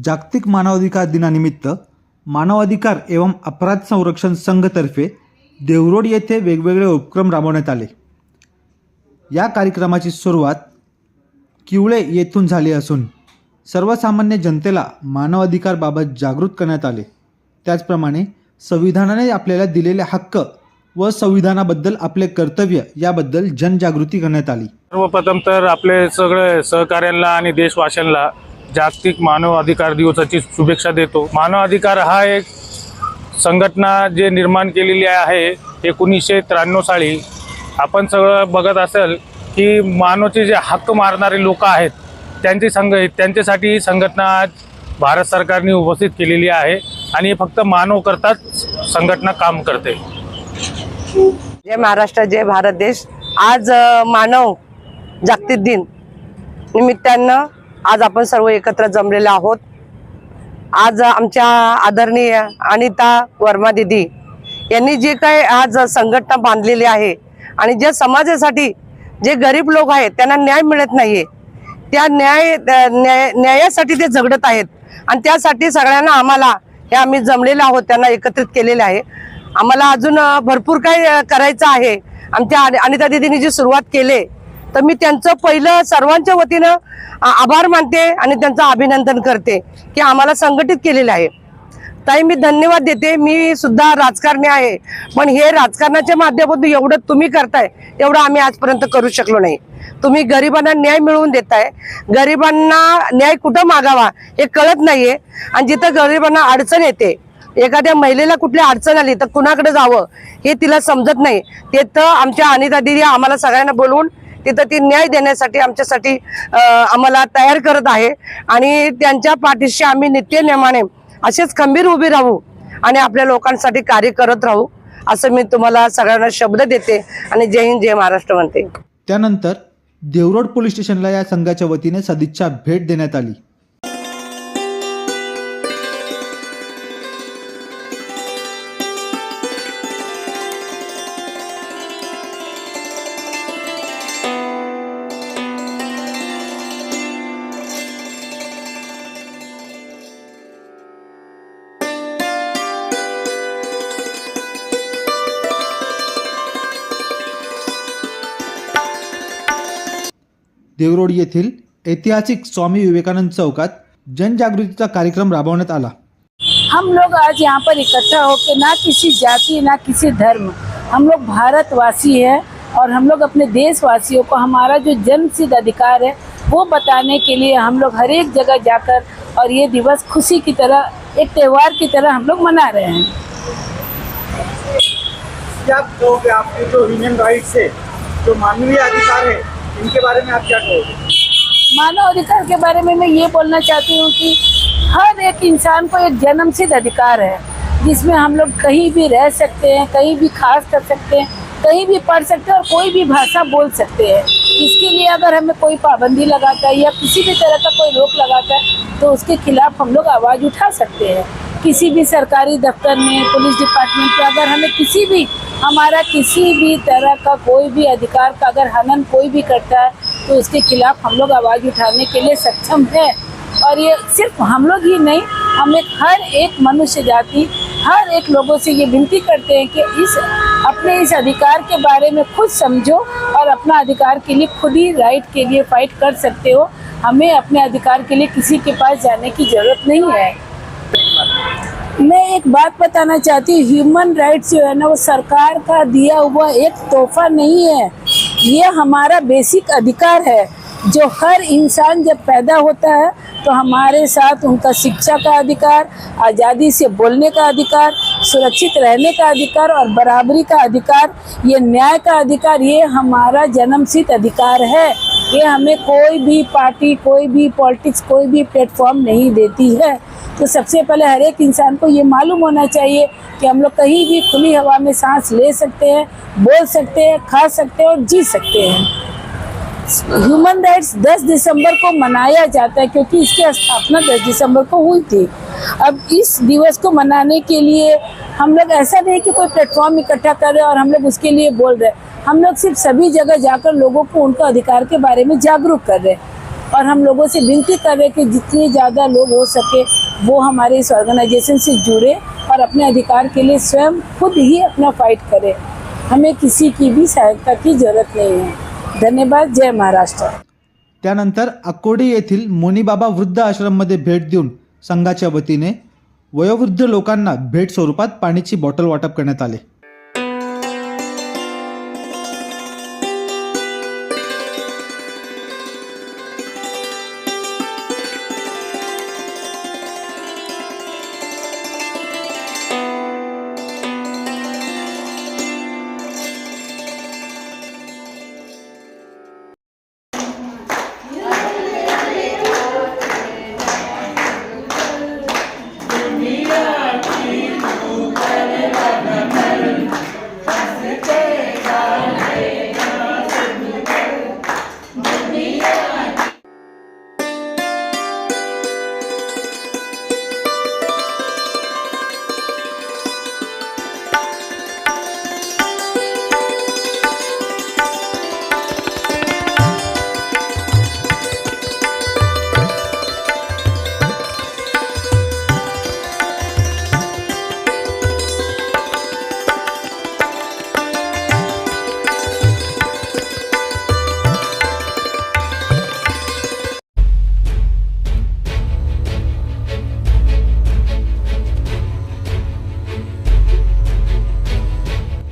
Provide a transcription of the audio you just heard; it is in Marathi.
जागतिक मानवाधिकार दिनानिमित्त मानवाधिकार एवं अपराध संरक्षण संघतर्फे देवरोड येथे वेगवेगळे उपक्रम राबवण्यात आले. या कार्यक्रमाची सुरुवात किवळे येथून झाली असून सर्वसामान्य जनतेला मानवाधिकारबाबत जागृत करण्यात आले. त्याचप्रमाणे संविधानाने आपल्याला दिलेले हक्क व संविधानाबद्दल आपले कर्तव्य याबद्दल जनजागृती करण्यात आली. सर्वप्रथम तर आपले सगळे सहकार्यांना आणि देशवासियांना जागतिक मानव अधिकार दिवसाची शुभेच्छा देतो. मानव अधिकार हा एक संघटना जे निर्माण केलेली आहे एकोणीसशे त्र्याण्णव साली. आपण सगळं बघत असेल की मानवचे जे हक्क मारणारे लोक आहेत त्यांची संघ त्यांच्यासाठी ही संघटना आज भारत सरकारने उपस्थित केलेली आहे आणि हे फक्त मानव करताच संघटना काम करते. जय महाराष्ट्र जय भारत देश. आज मानव जागतिक दिन निमित्तानं आज आपण सर्व एकत्र जमलेलो आहोत. आज आमच्या आदरणीय अनिता वर्मा दिदी यांनी जे काय आज संघटना बांधलेली आहे आणि ज्या समाजासाठी जे गरीब लोक आहेत त्यांना न्याय मिळत नाहीये. त्या न्याय न्याय न्यायासाठी ते झगडत आहेत. आणि त्यासाठी सगळ्यांना आम्हाला हे आम्ही जमलेलं आहोत त्यांना एकत्रित केलेले आहे. आम्हाला अजून भरपूर काही करायचं आहे. आमच्या अनिता दिदीने जी सुरुवात केली तर मी त्यांचं पहिलं सर्वांच्या वतीनं आभार मानते आणि त्यांचं अभिनंदन करते की आम्हाला संघटित केलेलं आहे. ताई मी धन्यवाद देते. मी सुद्धा राजकारणी आहे. पण हे राजकारणाच्या माध्यमातून एवढं तुम्ही करताय एवढं आम्ही आजपर्यंत करू शकलो नाही. तुम्ही गरिबांना न्याय मिळवून देताय. गरिबांना न्याय कुठं मागावा हे कळत नाहीये. आणि जिथं गरिबांना अडचण येते एखाद्या महिलेला कुठली अडचण आली तर कुणाकडे जावं हे तिला समजत नाही. तिथं आमच्या अनिता दिदी आम्हाला सगळ्यांना बोलवून तिथं ती न्याय देण्यासाठी आमच्यासाठी आम्हाला तयार करत आहे. आणि त्यांच्या पाठीशी आम्ही नित्यनेमाने असेच खंबीर उभी राहू आणि आपल्या लोकांसाठी कार्य करत राहू असं मी तुम्हाला सगळ्यांना शब्द देते आणि जय हिंद जय महाराष्ट्र म्हणते. त्यानंतर देवरोड पोलीस स्टेशनला या संघाच्या वतीने सदिच्छा भेट देण्यात आली. देवरोड येथील ऐतिहासिक स्वामी विवेकानंद चौकात जनजागृतीचा कार्यक्रम राबवण्यात आला. हम लोग आज यहाँ पर इकट्ठा होकर ना किसी जाति ना किसी धर्म हम लोग भारतवासी हैं और हम लोग अपने देशवासियों को हमारा जो जन्म सिद्ध अधिकार है वो बताने के लिए हम लोग हर एक जगह जाकर और ये दिवस खुशी की तरह एक त्यौहार की तरह हम लोग मना रहे हैं। क्या कहोगे आपके जो ह्यूमन राइट्स है जो मानवीय अधिकार है इनके बारे में आप क्या कहोगे? मानव अधिकार के बारे में मैं ये बोलना चाहती हूँ कि हर एक इंसान को एक जन्म सिद्ध अधिकार है, जिसमें हम लोग कहीं भी रह सकते हैं, कहीं भी खास कर सकते हैं, कहीं भी पढ़ सकते हैं और कोई भी भाषा बोल सकते हैं। इसके लिए अगर हमें कोई पाबंदी लगाता है या किसी भी तरह का कोई रोक लगाता है तो उसके खिलाफ हम लोग आवाज़ उठा सकते हैं। किसी भी सरकारी दफ्तर में, पुलिस डिपार्टमेंट में, अगर हमें किसी भी, हमारा किसी भी तरह का कोई भी अधिकार का अगर हनन कोई भी करता है तो उसके खिलाफ हम लोग आवाज़ उठाने के लिए सक्षम है। और ये सिर्फ़ हम लोग ही नहीं, हमें हर एक मनुष्य जाति, हर एक लोगों से ये विनती करते हैं कि इस, अपने इस अधिकार के बारे में खुद समझो और अपना अधिकार के लिए खुद ही राइट के लिए फाइट कर सकते हो। हमें अपने अधिकार के लिए किसी के पास जाने की ज़रूरत नहीं है। मैं एक बात बताना चाहती हूँ ह्यूमन राइट्स जो है ना, वो सरकार का दिया हुआ एक तोहफा नहीं है। ये हमारा बेसिक अधिकार है। जो हर इंसान जब पैदा होता है तो हमारे साथ उनका शिक्षा का अधिकार, आज़ादी से बोलने का अधिकार, सुरक्षित रहने का अधिकार और बराबरी का अधिकार, ये न्याय का अधिकार, ये हमारा जन्मसिद्ध अधिकार है। ये हमें कोई भी पार्टी, कोई भी पॉलिटिक्स, कोई भी प्लेटफॉर्म नहीं देती है। तो सबसे पहले हर एक इंसान को ये मालूम होना चाहिए कि हम लोग कहीं भी खुली हवा में सांस ले सकते हैं, बोल सकते हैं, खा सकते हैं और जी सकते हैं। ह्यूमन राइट्स 10 दिसंबर को मनाया जाता है क्योंकि इसकी स्थापना 10 दिसंबर को हुई थी। अब इस दिवस को मनाने के लिए हम लोग ऐसा नहीं कि कोई प्लेटफॉर्म इकट्ठा कर रहे और हम लोग उसके लिए बोल रहे हम लोग सिर्फ़ सभी जगह जाकर लोगों को उनका अधिकार के बारे में जागरूक कर रहे और हम लोगों से विनती कर रहे कि जितने ज़्यादा लोग हो सके वो हमारे इस ऑर्गेनाइजेशन से जुड़े और अपने अधिकार के लिए स्वयं खुद ही अपना फाइट करें। हमें किसी की भी सहायता की ज़रूरत नहीं है। धन्यवाद जय महाराष्ट्र. त्यानंतर अकोडी येथील मोनीबाबा वृद्ध आश्रममध्ये भेट देऊन संघाच्या वतीने वयोवृद्ध लोकांना भेट स्वरूपात पाण्याची बॉटल वाटप करण्यात आले.